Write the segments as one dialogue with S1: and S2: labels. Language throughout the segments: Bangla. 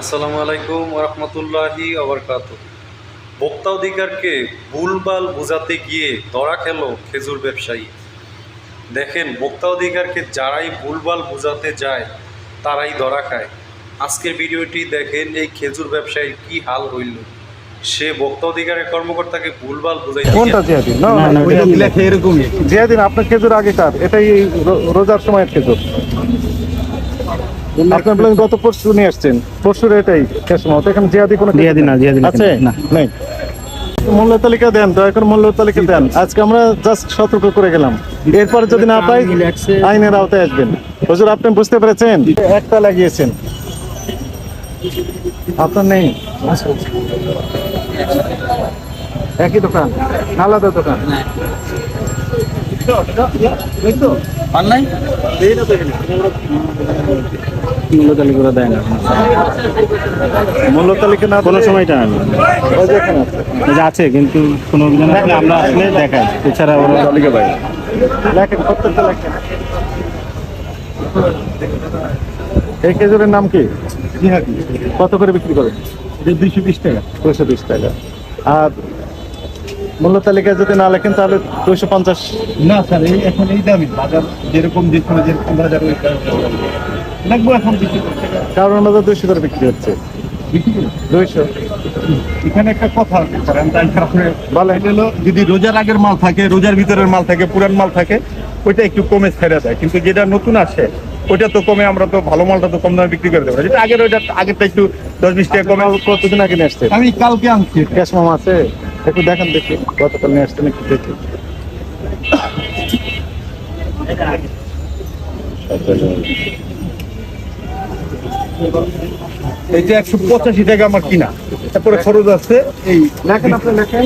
S1: আসসালামু আলাইকুম রহমতুল্লাহি আবরকাত ভোক্তা অধিকারকে ভুলবাল বোঝাতে গিয়ে ধরা খেল খেজুর ব্যবসায়ী। দেখেন ভোক্তা অধিকারকে যারাই ভুলবাল বোঝাতে যায় তারাই ধরা খায়। আজকের ভিডিওটি দেখেন এই খেজুর ব্যবসায়ীর কি হাল হইল। সে ভোক্তা অধিকারের কর্মকর্তাকে ভুলভাল
S2: কোনটা জিয়াদিন? না
S3: এরকমই।
S2: জিয়াদিন আপনার খেজুর আগেকার এটাই রোজার সময়ের খেজুর। আপনি বলেন গত পরশু নিয়ে আসছেন। পরশুর এটাই শেষ মত এখানে জিয়াদি কোনো
S3: জিয়াদি না, না,
S2: আছে?
S3: না।
S2: নেই। মূল্য তালিকা দেন দয়া করে মূল্য তালিকা দেন। আজকে আমরা জাস্ট সতর্ক করে গেলাম। এরপর যদি না পাই আইনের আওতায় আসবেন। হুজুর আপনি বুঝতে পেরেছেন? একটা লাগিয়েছেন। আপনার নেই? একই দোকান আলাদা দোকান।
S3: পান নাই? মূল্য তালিকা দেয় না।
S2: মূল্য তালিকা না
S3: কোনো
S2: দিলে-
S3: সময়টা আমি
S2: যে আছে।
S3: কিন্তু কোনো অভিযান থাকলে আমরা আসলে দেখাই। এছাড়া ওরা তালিকা পাই
S2: লেখেন প্রত্যেকটা লেখেন। এই খেজুরের নাম কি? কত করে বিক্রি করেন?
S3: দুইশো বিশ টাকা।
S2: দুশো বিশ টাকা। আর মূল্য তালিকায় যদি না লেখেন তাহলে দুইশো পঞ্চাশ।
S4: না স্যার এই এখন এই দামই। বাজার যেরকম যে সময় যেরকম বাজার ওই লাগবো এখন বেশি করে
S2: কারণ আমাদের দুশো করে বিক্রি হচ্ছে দুইশো।
S4: এখানে একটা কথা হলো যদি রোজার আগের মাল থাকে রোজার ভিতরের মাল থাকে পুরান মাল থাকে ওইটা একটু কমে ছেড়ে দেয়। কিন্তু যেটা নতুন আসে ওইটা তো কমে আমরা তো ভালো মালটা তো কম দামে বিক্রি করে দেবো। যেটা আগের ওইটা আগেরটা একটু দশ বিশ টাকা কমে
S2: মাল কতদিন আগে নিয়ে আসছেন?
S4: আমি কালকে আনছি।
S2: ক্যাশ মামা আছে? একটু দেখেন দেখি গতকাল নিয়ে আসছেন একটু দেখি।
S4: এইটা একশো পঁচাশি টাকা আমার কিনা তারপরে খরচ আছে এই
S2: লেখেন আপনি লেখেন।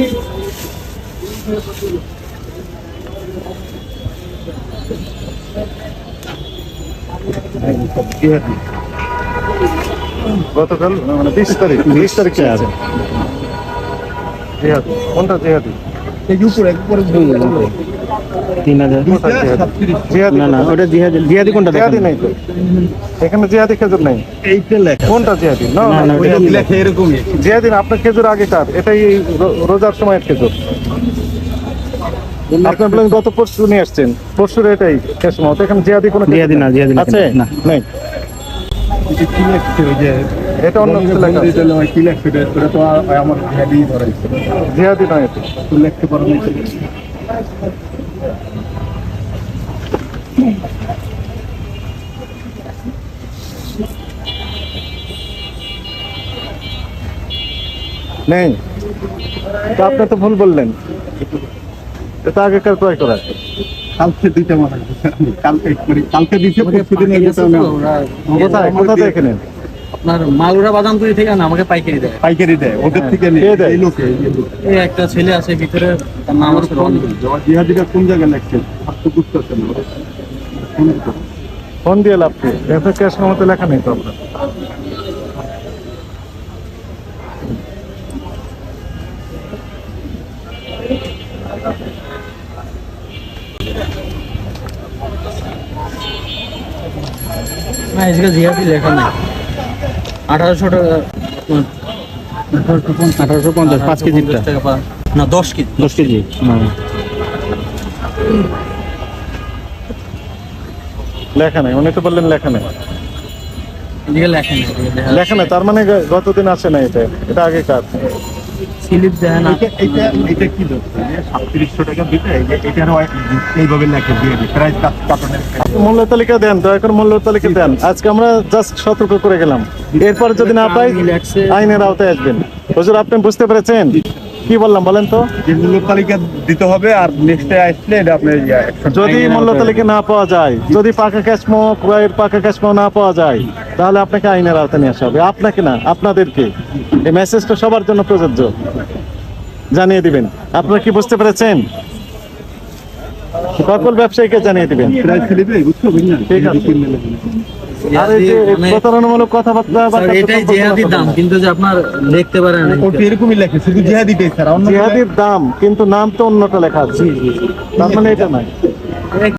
S2: গতকাল মানে বিশ তারিখ বিশ তারিখ আছে। জিহাদি কোনটা জিহাদি।
S3: তিন হাজার।
S2: জিহাদি।
S3: না না ওটা জিহাদি জিহাদি কোনটা
S2: জিহাদি তো। এখানে জিহাদি খেজুর নেই। কোনটা জিহাদি? না
S3: না,
S4: লেখা। এরকমই।
S2: জিহাদি আপনার খেজুর আগেকার এটাই রোজার সময়ের খেজুর। আপনি বলেন গত পরশু নিয়ে আসছেন। পরশুর এটাই শেষ মত এখানে জিহাদি কোনো
S3: জিহাদি না,
S2: নেই।
S3: জিহাদি
S2: আছে?
S3: না।
S2: নেই।
S4: এটা
S2: অন্য কিছু লেখা আছে।
S4: দিতে কি লেখছে এটা? তো আমার ধরাইছে
S2: জিহাদি নয় এটা।
S4: তো লিখতে পারো না।
S2: নেই। তো আপনি তো ভুল বললেন। এটা আগেকার ক্রয় করা।
S4: কালকে দুইটা মারা কালকে করি কালকে দিতে
S2: কোথায়? কোথা থেকে নেন।
S5: আপনার মালুরা বাদামপুরি থেকে না আমাকে পাইকারি দেয়।
S4: পাইকারি দেয় ওদের থেকে নেই
S2: কে দেয়?
S4: এই লোকে এই
S5: একটা ছেলে আছে ভিতরে তার নাম আছে রনি
S4: জিহাদিরা কোন জায়গায় লেখছে? আর তো বুঝতেছে না।
S2: ফোন দিয়ে লাভ কি? এত ক্যাশ মতো লেখা নেই তো আপনার।
S5: না এদিকে জিহাদি লেখা নেই। আঠারোশো টাকা
S3: আঠারোশো পঞ্চাশ পাঁচ কেজিটা
S5: না দশ কেজি।
S3: দশ কেজি।
S2: লেখা নাই উনি তো বললেন লেখা নেই।
S5: লেখা নেই
S2: তার মানে গতদিন আসে না এটা। এটা আগেকার।
S5: স্লিপ দেয় না।
S4: এটা এইটা কি সাতত্রিশশো টাকা দিতে এটার এইভাবে লেখে দিয়ে দিই।
S2: মূল্য তালিকা দেন দয়া করে মূল্য তালিকা দেন। আজকে আমরা জাস্ট সতর্ক করে গেলাম। এরপর যদি না পাই আইনের আওতায় আসবেন। হুজুর আপনি বুঝতে পেরেছেন? কি বললাম বলেন তো?
S4: যে মূল্য তালিকা দিতে হবে আর নেক্সটে আসলে এটা আপনার
S2: যদি মূল্য তালিকা না পাওয়া যায় যদি পাকা ক্যাশমো ক্রয়ের পাকা ক্যাশমো না পাওয়া যায় তাহলে আপনাকে আইনের আওতায় নিয়ে আসা হবে। আপনাকে না আপনাদেরকে। এই মেসেজটা সবার জন্য প্রযোজ্য। জানিয়ে দিবেন। আপনারা কি বুঝতে পেরেছেন? সকল ব্যবসায়ীকে জানিয়ে দিবেন। ঠিক আছে।
S4: কিনলে লাগবে।
S2: আর এই যে
S5: জিহাদি মানে-
S2: প্রতারণামূলক কথাবার্তা
S5: এটাই জিহাদির দাম কিন্তু যে আপনার দেখতে পারেন
S4: ওটা এরকমই লেখে শুধু জিহাদিটাই স্যার অন্য
S2: জিহাদির দাম কিন্তু নাম তো অন্যটা লেখা আছে। তার মানে এটা নাই